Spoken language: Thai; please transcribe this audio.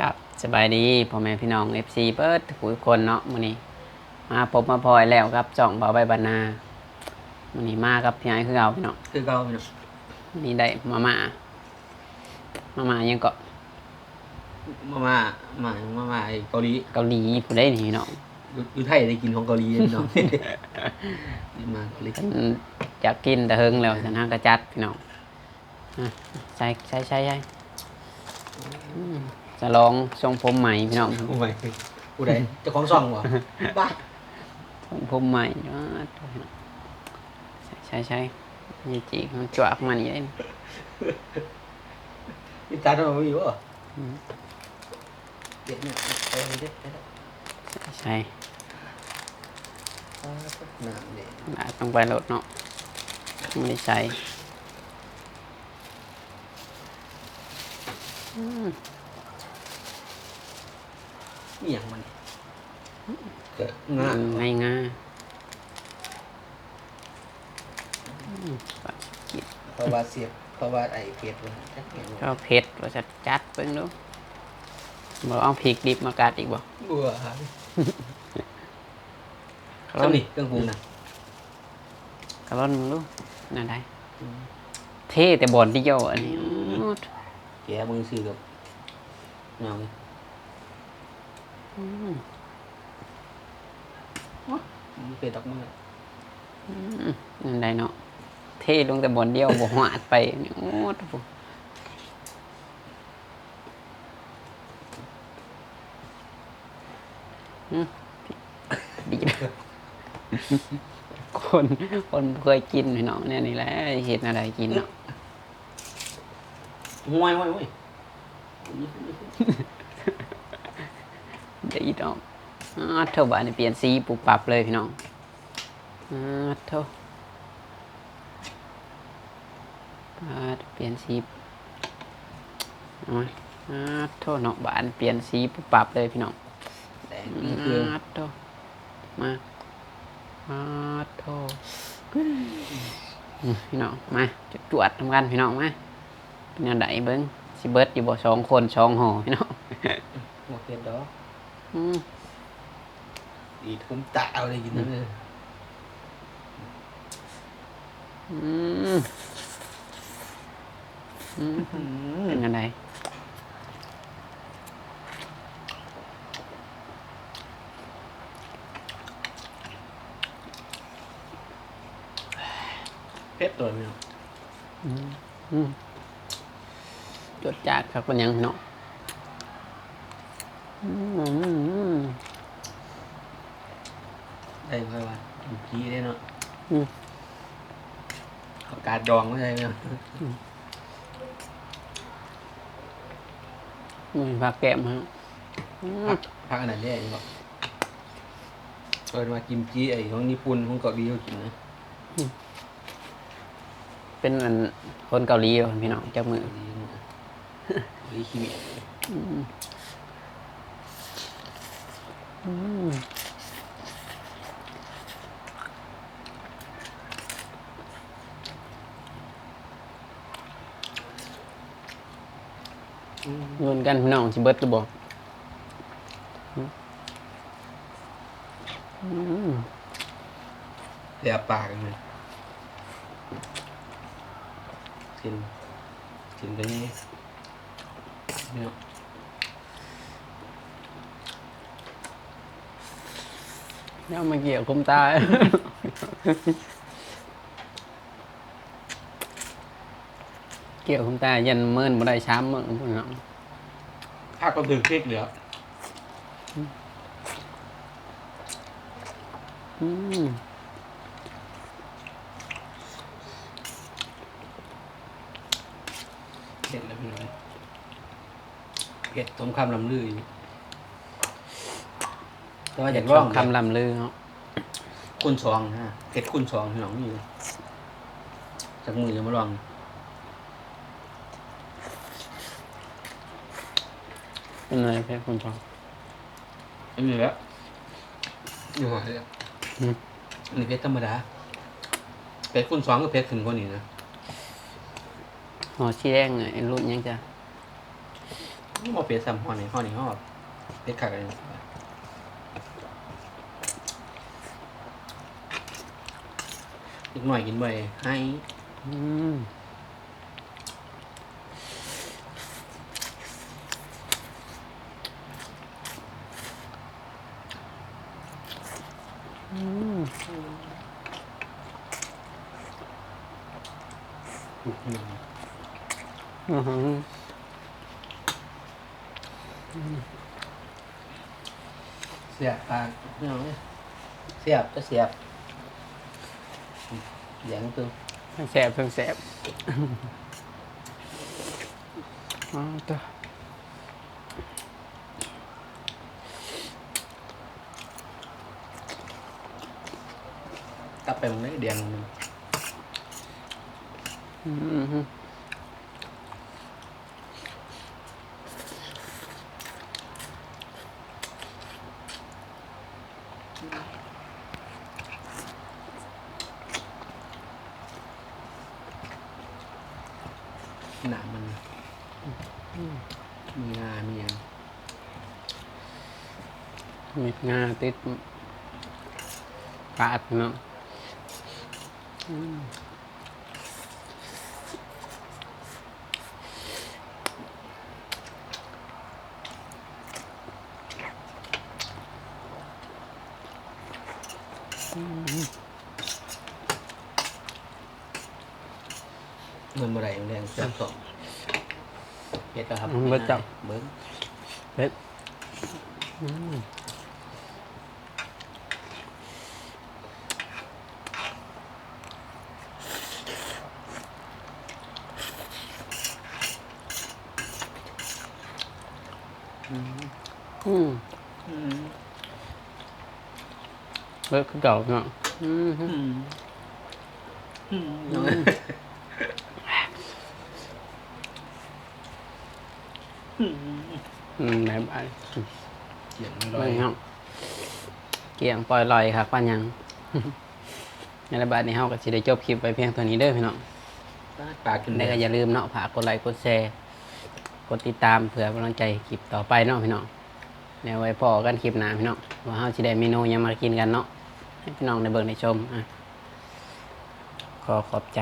กับสบายดีพ่อแม่พี่น้อง FC เปิดทุกคนเนาะมื้อนี้ มาพบมาพลอยแล้วครับจ่องเบาใบบรรณามื้อนี้มากับพี่ไอ้คือเอาพี่น้องคือเก่าพี่น้องมื้อนี้ได้มาม่ามาม่ายังเกาะมามามามามาไอ้เกาหลีเกาหลีผู้ใดนี่พี่น้องอยู่อยู่ไทยได้กินของเกาหลีพี่น้องมาเกาหลีเพิ่นอยากกินแต่เฮิงแล้วฉันหากระจัดพี่น้องอะใช่ใช่ใช่ใช่อืม จะลองทรงผมใหม่พี่น้องโอ้ยผู้ใดเจ้าของซ่องวะบ้าทรงผมใหม่อ่าใช่ใช่ใช่ยี่จีมันจวกมันนี่ได้พี่ตาทำไมไม่อยู่อะเด็ดเนี่ยไปเลยเด็ดไปแล้วใช่น้ำเนี่ยอ่าต้องไปรถเนาะไม่ได้ใส่อืม นี่อย่างมันเกิดงาง่ายง่ายเพราะว่าเสียบเพราะว่าไอ้เพชรมันจักเห็นๆก็เผ็ดว่าจะจัดเพิ่งดูบอกเอาพริกดิบมากัดอีกบ่บัวทำนี่เครื่องปรุงนะกระล่อนมึงดูนั่นได้เท่แต่บอลที่เจ้าอันนี้อู้แกมือซื้อกับเงาเนี่ย อืมมันเป็นดอกไม้อืมนั่นได้เนาะเท่ลงแต่บอลเดียวบ่หวาดไปนี่โอ้โหอืมดีนะคนคนเคยกินพี่น้องเนี่ยนี่แหละเห็นอะไรกินเนาะห้วยห้วยห้วย เดี๋ยวอีดอกอ่าเท่าบานนี่เปลี่ยนสีปุบปับเลยพี่น้องอ่าเท่าอ่าเปลี่ยนสีอามาอ่าเท่าเนาะบานเปลี่ยนสีปุบปับเลยพี่น้องแดงอ่นี่คือาเท่ามาอ่าเท่าพี่น้องมาจะตรวจทำกันพี่น้องมาเป็นยังไงเบิ้งสิเบิร์ดอยู่บ่สองคนสองห่อพี่น้องหมดเพียนดอก ดีทุ่มตาเอาเลยกินนั่นเลยอืมอืมเป็นยังไงเผ็ดตัวพี่น้องอืมจดจากครับเป็นยังเนาะอืม ได้ค่อยว่ากินกี้ได้เนาะอืมอากาศดองไม่ใช่เนาะอืมผักแก้มฮะอืมพักพักอันนั้นได้ยังบอกเปิดมากิมจิไอ้ของญี่ปุ่นของเกาหลีเขากินนะเป็นอันคนเกาหลีเหรอพี่น้องจับมือเกาหลีเนี่ยเกาหลีขี้เมียอืมอืมอืม โยนกันพี่น้องสิเบิดหรือบ่อืมเลียปากกันเลยกิน กินกันนี่เนี่ย เดี๋ยวมาเกี่ยวคุมตา เกี่ยวคุมตายันเมินบ่ได้ช้ำมึงพี่น้องภาคก็ถึงพริกเหลืออืมเผ็ดแล้วพี่น้องเผ็ดสมคำลำลืออยู่ แต่ว่าออยายากกลลอองงคำลำลือเนาะคุณสองฮะเผ็ดคุณสองพี่น้องนี่จากมือจะมาลองเป็นอะไรเพื่อนคุณพ่ออันนี้แหละนี่หอยเลยอืมอันนี้เผ็ดธรรมดาเผ็ดคุณสองก็เผ็ดถึงกว่านี้นะหอชี้แดงไงรุ่นยังจะนี่มาเปรียบซ้ำห้อนี่ห้อนี่ห้อเผ็ดขักเลย อีกหน่อยกินไปให้อืมอืมอืมอื้อหือเสียบปากพี่น้เนี่ยเสียบจะเสียบ เสียงคือทั้งแสบทั้งแสบอ๋อตัวกลับไปมันได้เดียงหนึ่งอืมฮึ หนามัน มีงามีอย่างมีงาติดปาดเนาะอืมอืมเงินบ่ได้แรงเสียบสอง เฮ็ดก็ครับอืมเบิดจับ เบิ้งเผ็ดอืมอืมอืมอืมเบิดคือเก่าเนาะอืมฮึอืม อืมน้องอืมอืมแบบไอ้เสียงลลออยยครับเกี่ยงปล่อยลอยครับปันยังในระบาดนี้เฮาก็สิได้จบคลิปไปเพียงเท่านี้เด้อพี่น้องปากขึ้นแล้วก็อย่าลืมเนาะฝากกดไลค์กดแชร์กดติดตามเผื่อกำลังใจคลิปต่อไปเนาะพี่น้องแล้วไว้พอกันคลิปหน้าพี่น้องว่าเฮาสิได้เมนูหยังมากินกันเนาะให้พี่น้องได้เบิ่งได้ชมอะขอขอบใจ